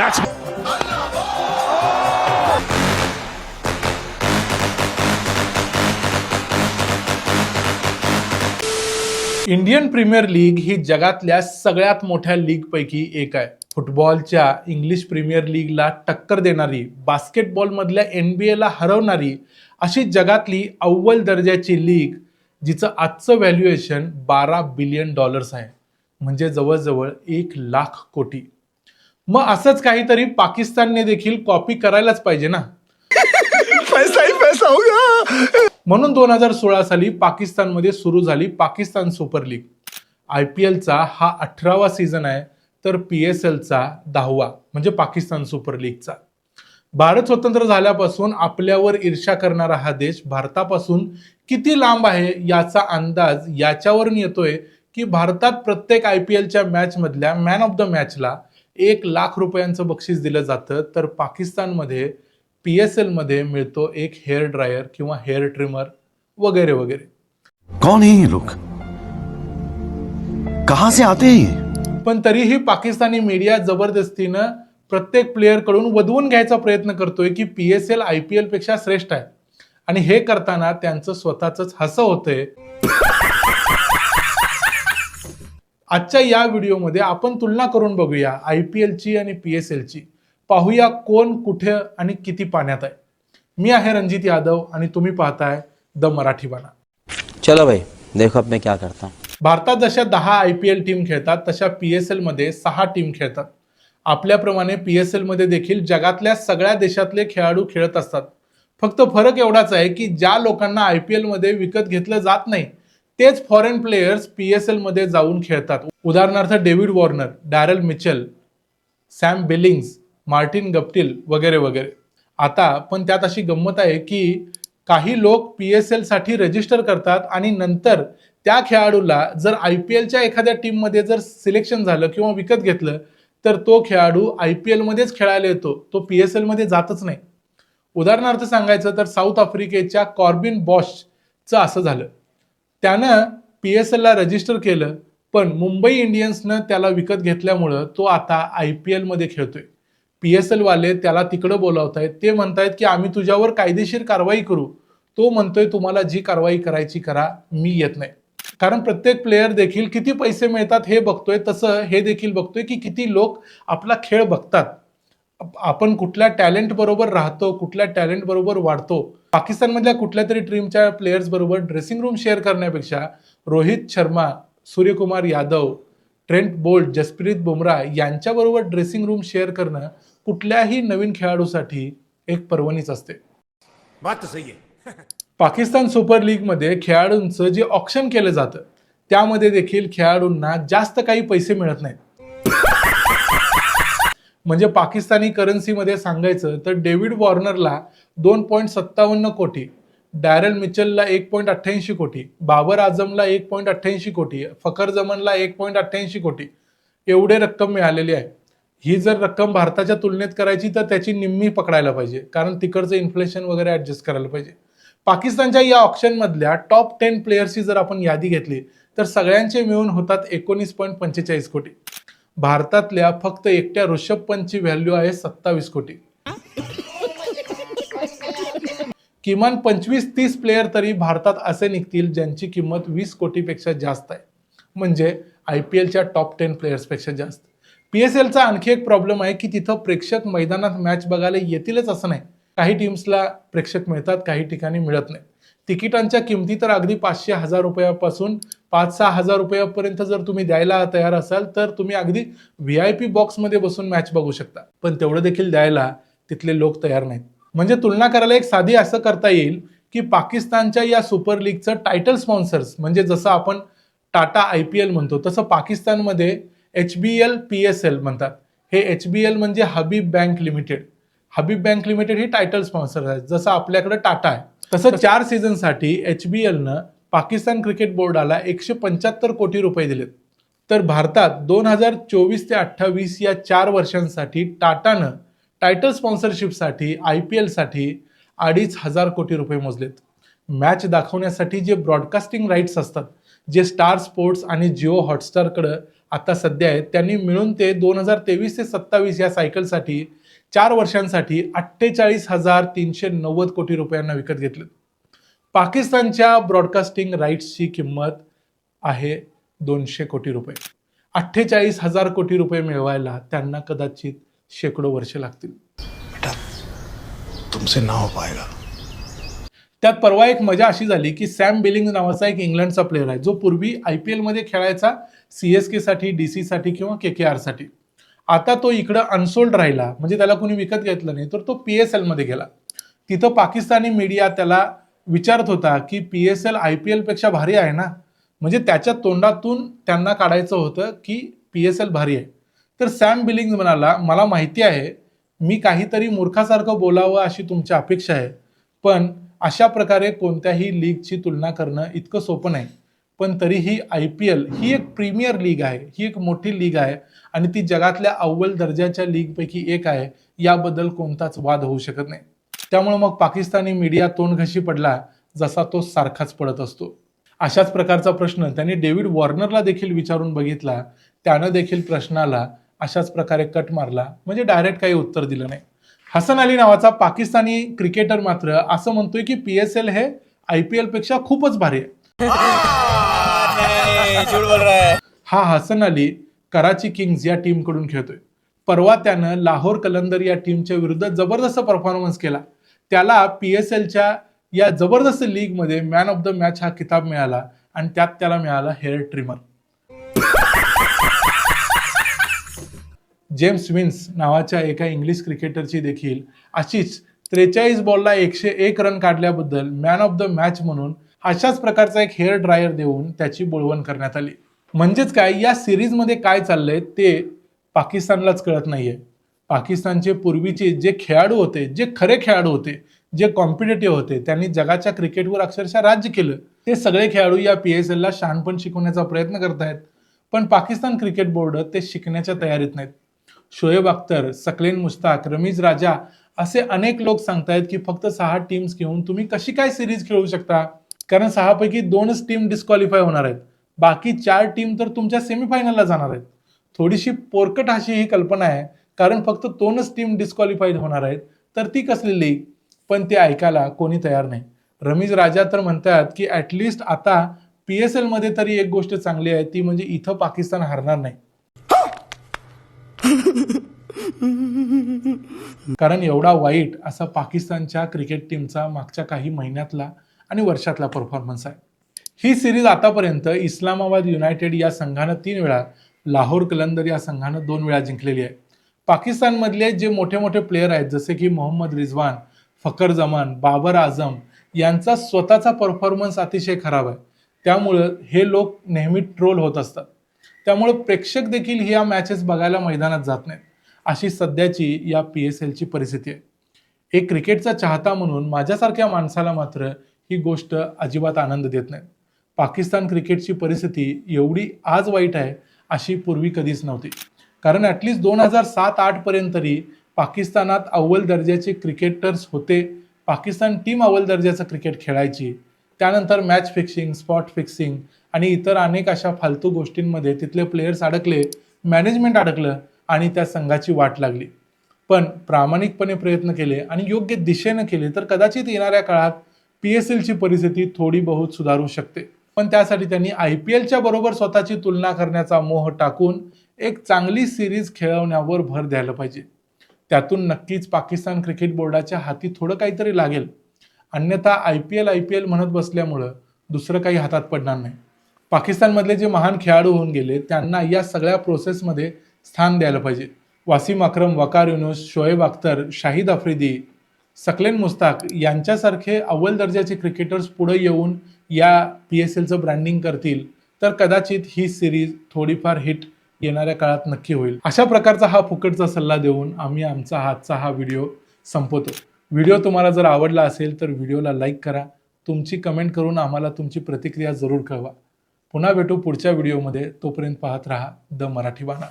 That's Indian premier league ही जगातल्या सगळ्यात मोठ्या लीगपैकी एक आहे. फुटबॉलच्या इंग्लिश प्रीमियर लीगला टक्कर देणारी बास्केटबॉलमधल्या एन बी एला हरवणारी अशी जगातली अव्वल दर्जाची लीग जिचं आजचं व्हॅल्युएशन बारा बिलियन डॉलर्स आहे. म्हणजे जवळजवळ एक लाख कोटी. मग असंच काहीतरी पाकिस्तानने देखील कॉपी करायलाच पाहिजे ना? पैसा ही पैसा होगा म्हणून दोन हजार सोळा साली पाकिस्तानमध्ये सुरू झाली Pakistan super league. I P एलचा हा अठरावा सीझन आहे तर पी एस एलचा दहावा म्हणजे पाकिस्तान सुपर लीगचा. भारत स्वतंत्र झाल्यापासून आपल्यावर ईर्ष्या करणारा हा देश भारतापासून किती लांब आहे याचा अंदाज याच्यावरून येतोय की भारतात प्रत्येक आय पी एलच्या मॅचमधल्या मॅन ऑफ द मॅचला एक लाख रुपयांचं बक्षीस दिलं जातं तर पाकिस्तानमध्ये पी एस एलमध्ये मिळतो एक हेअर ड्रायर किंवा हेअर ट्रिमर वगैरे वगैरे. कौन है ये लोग? कहां से आते हैं पण तरीही पाकिस्तानी मीडिया जबरदस्तीनं प्रत्येक प्लेअरकडून वधवून घ्यायचा प्रयत्न करतोय की P S L I P एलपेक्षा श्रेष्ठ आहे. आणि हे करताना त्यांचं स्वतःच हसं होतंय. आजच्या या व्हिडिओमध्ये आपण तुलना करून बघूया आय पी एलची आणि पी एस एलची. पाहूया कोण कुठे आणि किती पाण्यात आहे. मी आहे रणजित यादव आणि तुम्ही पाहताय द मराठी बाणा चलो भाई देखो अब मैं क्या करता हूँ. भारतात जशा दहा आय पी एल टीम खेळतात तशा पी एस एलमध्ये सहा टीम खेळतात. आपल्याप्रमाणे पी एस एलमध्ये देखील जगातल्या सगळ्या देशातले खेळाडू खेळत असतात. फक्त फरक एवढाच आहे की ज्या लोकांना आय पी एलमध्ये विकत घेतलं जात नाही तेच फॉरेन प्लेयर्स पी एस एलमध्ये जाऊन खेळतात. उदाहरणार्थ David Warner Daryl Mitchell Sam Billings Martin Guptill वगैरे वगैरे. आता पण त्यात अशी गंमत आहे की काही लोक पी एस एलसाठी रजिस्टर करतात आणि नंतर त्या खेळाडूला जर आय पी एलच्या एखाद्या टीममध्ये जर सिलेक्शन झालं किंवा विकत घेतलं तर तो खेळाडू आय पी एलमध्येच खेळायला येतो. तो पी एस एलमध्ये जातच नाही. उदाहरणार्थ सांगायचं तर साऊथ आफ्रिकेच्या कॉर्बिन बॉशचं असं झालं. त्यानं पी एस एलला रजिस्टर केलं पण मुंबई इंडियन्सनं त्याला विकत घेतल्यामुळं तो आता आय पी एलमध्ये खेळतोय. पी एस एलवाले त्याला तिकडं बोलावतायत ते म्हणतायत की आम्ही तुझ्यावर कायदेशीर कारवाई करू. तो म्हणतोय तुम्हाला जी कारवाई करायची करा मी येत नाही. कारण प्रत्येक प्लेयर देखील किती पैसे मिळतात हे बघतोय तसं हे देखील बघतोय की किती लोक आपला खेळ बघतात. आपण कुठल्या टॅलेंट बरोबर राहतो कुठल्या टॅलेंट बरोबर वाढतो पाकिस्तानमधल्या कुठल्या तरी टीमच्या प्लेयर्स बरोबर ड्रेसिंग रूम शेअर करण्यापेक्षा रोहित शर्मा सूर्यकुमार यादव ट्रेंट बोल्ट जसप्रीत बुमराह यांच्याबरोबर ड्रेसिंग रूम शेअर करणं कुठल्याही नवीन खेळाडूसाठी एक पर्वणीच असते. बात तो सही पाकिस्तान सुपर लीगमध्ये खेळाडूंचं जे ऑप्शन केलं जातं त्यामध्ये देखील खेळाडूंना जास्त काही पैसे मिळत नाहीत. म्हणजे पाकिस्तानी करन्सीमध्ये सांगायचं तर डेव्हिड वॉर्नरला दोन पॉईंट सत्तावन्न कोटी डॅरल मिचलला एक पॉईंट अठ्ठ्याऐंशी कोटी बाबर आझमला एक पॉईंट अठ्ठ्याऐंशी कोटी फखर जमनला एक पॉईंट अठ्ठ्याऐंशी कोटी एवढे रक्कम मिळालेली आहे. ही जर रक्कम भारताच्या तुलनेत करायची तर त्याची निम्मी पकडायला पाहिजे कारण तिकडचं इन्फ्लेशन वगैरे ॲडजस्ट करायला पाहिजे. पाकिस्तानच्या या ऑप्शनमधल्या टॉप टेन प्लेयर्सची जर आपण यादी घेतली तर सगळ्यांचे मिळून होतात एकोणीस पॉईंट पंचेचाळीस कोटी. भारतातल्या फक्त एकट्या ऋषभ पंतची व्हॅल्यू आहे सत्तावीस कोटी. किमान पंचवीस तीस प्लेयर तरी भारतात असे निघतील ज्यांची किंमत वीस कोटीपेक्षा जास्त आहे. म्हणजे आय पी एलच्या टॉप टेन प्लेयर्सपेक्षा जास्त. पी एस एलचा आणखी एक प्रॉब्लेम आहे की तिथं प्रेक्षक मैदानात मॅच बघायला येतीलच असं नाही. काही टीम्सला प्रेक्षक मिळतात काही ठिकाणी मिळत नाही. तिकिटांच्या किमती तर अगदी पाचशे हजार रुपयापासून पाच सहा हजार रुपयापर्यंत जर तुम्ही द्यायला तयार असाल तर तुम्ही अगदी व्ही आय पी बॉक्समध्ये बसून मॅच बघू शकता. पण तेवढं देखील द्यायला तिथले लोक तयार नाहीत. म्हणजे तुलना करायला एक साधी असं करता येईल की पाकिस्तानच्या या सुपर लीगचं टायटल स्पॉन्सर्स म्हणजे जसं आपण टाटा आय पी एल म्हणतो तसं पाकिस्तानमध्ये H B L P S L म्हणतात. हे एच बी एल म्हणजे Habib bank limited Habib bank limited ही टायटल स्पॉन्सर आहे. जसं आपल्याकडे टाटा आहे. तसं चार सीझनसाठी एच बी एलनं पाकिस्तान क्रिकेट बोर्डाला एकशे पंच्याहत्तर कोटी रुपये दिलेत. तर भारतात दोन हजार चोवीस ते अठ्ठावीस या चार वर्षांसाठी टाटानं टायटल स्पॉन्सरशिपसाठी आय पी एलसाठी अडीच हजार कोटी रुपये मोजलेत. मॅच दाखवण्यासाठी जे ब्रॉडकास्टिंग राईट्स असतात जे स्टार स्पोर्ट्स आणि जिओ हॉटस्टारकडं आता सध्या आहेत त्यांनी मिळून ते दोन हजार तेवीस ते सत्तावीस या सायकलसाठी चार वर्षांसाठी अठ्ठेचाळीस हजार तीनशे नव्वद कोटी रुपयांना विकत घेतले पाकिस्तानच्या ब्रॉडकास्टिंग राईट्सची किंमत आहे दोनशे कोटी रुपये. अठ्ठेचाळीस हजार कोटी रुपये मिळवायला त्यांना कदाचित शेकडो वर्षे लागतील. तुमसे ना हो पाएगा त्यात परवा एक मजा अशी झाली की सॅम बिलिंग नावाचा एक इंग्लंडचा प्लेअर आहे जो पूर्वी आय पी एलमध्ये खेळायचा सी एस केसाठी डी सीसाठी किंवा के के आरसाठी आता तो इकडं अनसोल्ड राहिला म्हणजे त्याला कोणी विकत घेतलं नाही तर तो पी एस एलमध्ये गेला. तिथं पाकिस्तानी मीडिया त्याला विचारत होता की P S L I P एलपेक्षा भारी आहे ना? म्हणजे त्याच्या तोंडातून त्यांना काढायचं होतं की पी एस एल भारी आहे. तर सॅम बिलिंग म्हणाला मला माहिती आहे मी काहीतरी मूर्खासारखं बोलावं अशी तुमची अपेक्षा आहे पण अशा प्रकारे कोणत्याही लीगची तुलना करणं इतकं सोपं नाही. पण तरीही आय पी एल ही एक प्रीमियर लीग आहे ही एक मोठी लीग आहे आणि ती जगातल्या अव्वल दर्जाच्या लीगपैकी एक आहे याबद्दल कोणताच वाद होऊ शकत नाही. त्यामुळे मग पाकिस्तानी मीडिया तोंड घशी पडला जसा तो सारखाच पडत असतो. अशाच प्रकारचा प्रश्न त्यांनी डेव्हिड वॉर्नरला देखील विचारून बघितला. त्यानं देखील प्रश्नाला अशाच प्रकारे कट मारला म्हणजे डायरेक्ट काही उत्तर दिलं नाही. हसन अली नावाचा पाकिस्तानी क्रिकेटर मात्र असं म्हणतोय की पी एस एल हे आय पी एलपेक्षा खूपच भारी आहे. हा हसन अली कराची किंग्ज या टीमकडून खेळतोय. परवा त्यानं लाहोर कलंदर या टीमच्या विरुद्ध जबरदस्त परफॉर्मन्स केला. त्याला पी एस एलच्या या जबरदस्त लीगमध्ये मॅन ऑफ द मॅच हा किताब मिळाला आणि त्यात त्याला मिळाला हेअर ट्रिमर जेम्स विन्स नावाच्या एका इंग्लिश क्रिकेटरची देखील अशीच त्रेचाळीस बॉलला एकशे एक रन काढल्याबद्दल मॅन ऑफ द मॅच म्हणून अशाच प्रकारचा एक हेअर ड्रायर देऊन त्याची बोळवण करण्यात आली. म्हणजेच काय? या सिरीजमध्ये काय चाललंय ते पाकिस्तानलाच कळत नाहीये. पाकिस्तानचे पूर्वीचे जे खेळाडू होते जे खरे खेळाडू होते जे कॉम्पिटेटिव्ह होते त्यांनी जगाच्या क्रिकेटवर अक्षरशः राज्य केलं. ते सगळे खेळाडू या पी एस एलला शहाणपण शिकवण्याचा प्रयत्न करत आहेत पण पाकिस्तान क्रिकेट बोर्ड ते शिकण्याच्या तयारीत नाहीत. शोएब अख्तर सकलेन मुश्ताक रमीज राजा असे अनेक लोक सांगतायत की फक्त सहा टीम्स घेऊन तुम्ही कशी काय सिरीज खेळू शकता? कारण सहापैकी दोनच टीम डिस्क्वालिफाय होणार आहेत. बाकी चार टीम तर तुमच्या सेमीफायनलला जाणार आहेत. थोडीशी पोरकट अशी ही कल्पना आहे. कारण फक्त दोनच टीम डिस्क्वालिफाईड होणार आहेत. तर ती कसली लीग पण ते ऐकायला कोणी तयार नाही. रमीज राजा तर म्हणतात की ॲटलिस्ट आता पी एस एलमध्ये तरी एक गोष्ट चांगली आहे ती म्हणजे इथं पाकिस्तान हरणार नाही. कारण एवढा वाईट असा पाकिस्तानच्या क्रिकेट टीमचा मागच्या काही महिन्यातला आणि वर्षातला परफॉर्मन्स आहे. ही सिरीज आतापर्यंत इस्लामाबाद युनायटेड या संघानं तीन वेळा लाहोर कलंदर या संघानं दोन वेळा जिंकलेली आहे. पाकिस्तानमधले जे मोठे मोठे प्लेयर आहेत जसे की मोहम्मद रिझवान फकर जमान बाबर आझम यांचा स्वतःचा परफॉर्मन्स अतिशय खराब आहे. त्यामुळं हे लोक नेहमी ट्रोल होत असतात. त्यामुळं प्रेक्षक देखील या मॅचेस बघायला मैदानात जात नाहीत. अशी सध्याची या पी एस एलची परिस्थिती आहे. एक क्रिकेटचा चाहता म्हणून माझ्यासारख्या माणसाला मात्र ही गोष्ट अजिबात आनंद देत नाही पाकिस्तान क्रिकेटची परिस्थिती एवढी आज वाईट आहे अशी पूर्वी कधीच नव्हती. कारण ॲटलिस्ट दोन हजार सात आठ पर्यंत तरी पाकिस्तानात अव्वल दर्जाचे क्रिकेटर्स होते. पाकिस्तान टीम अव्वल दर्जाचं क्रिकेट खेळायची. त्यानंतर मॅच फिक्सिंग स्पॉट फिक्सिंग आणि इतर अनेक अशा फालतू गोष्टींमध्ये तिथले प्लेयर्स अडकले मॅनेजमेंट अडकलं आणि त्या संघाची वाट लागली. पण प्रामाणिकपणे प्रयत्न केले आणि योग्य दिशेनं केले तर कदाचित येणाऱ्या काळात पी एस एलची परिस्थिती थोडी बहुत सुधारू शकते. पण त्यासाठी त्यांनी आय पी एलच्या बरोबर स्वतःची तुलना करण्याचा मोह टाकून एक चांगली सिरीज खेळवण्यावर भर द्यायला पाहिजे. त्यातून नक्कीच पाकिस्तान क्रिकेट बोर्डाच्या हाती थोडं काहीतरी लागेल. अन्यथा I P L I P L म्हणत बसल्यामुळं दुसरं काही हातात पडणार नाही. पाकिस्तानमधले जे महान खेळाडू होऊन गेले त्यांना या सगळ्या प्रोसेसमध्ये स्थान द्यायला पाहिजे. वासिम अक्रम वकार युनुस शोएब अख्तर शाहिद आफ्रिदी सकलेन मुस्ताक यांच्यासारखे अव्वल दर्जाचे क्रिकेटर्स पुढे येऊन या पी एस एलचं ब्रँडिंग करतील तर कदाचित ही सिरीज थोडीफार हिट येणाऱ्या काळात नक्की होईल. अशा प्रकारचा हा फुकटचा सल्ला देऊन आम्ही आमचा हातचा हा व्हिडिओ संपवतो. व्हिडिओ तुम्हाला जर आवडला असेल तर व्हिडिओला लाईक करा. तुमची कमेंट करून आम्हाला तुमची प्रतिक्रिया जरूर कळवा. पुन्हा भेटू पुढच्या व्हिडिओमध्ये. तोपर्यंत पाहत राहा द मराठी बाणा.